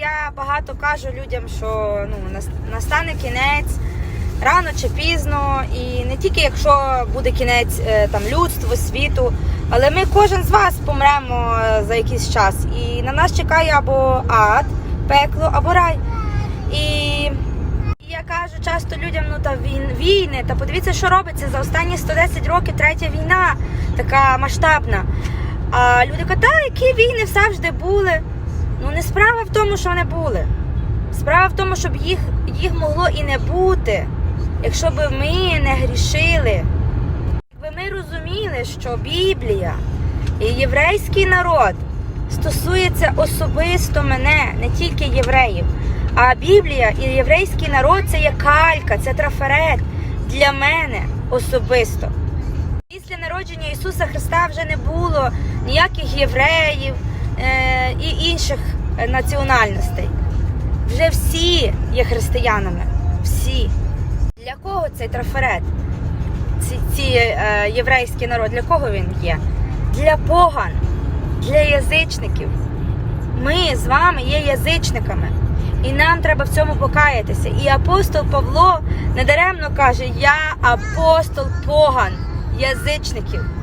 я багато кажу людям, що ну, настане кінець рано чи пізно, і не тільки якщо буде кінець е, там людству, світу, але ми кожен з вас помремо е, за якийсь час. І на нас чекає або ад, пекло, або рай. І я кажу часто людям, ну та війни, та подивіться, що робиться за останні 110 років третя війна, така масштабна. А люди кажуть, та які війни завжди були. Ну не справа в тому, що вони були. Справа в тому, щоб їх, їх могло і не бути, якщо б ми не грішили. Якби ми розуміли, що Біблія і єврейський народ стосується особисто мене, не тільки євреїв. А Біблія і єврейський народ це є калька, це трафарет для мене особисто. Після народження Ісуса Христа вже не було ніяких євреїв інших е, національностей. Вже всі є християнами. Всі. Для кого цей трафарет? Ці, ці е, єврейський народ, для кого він є? Для поган, для язичників. Ми з вами є язичниками. І нам треба в цьому покаятися. І апостол Павло недаремно каже: Я апостол поган, язичників.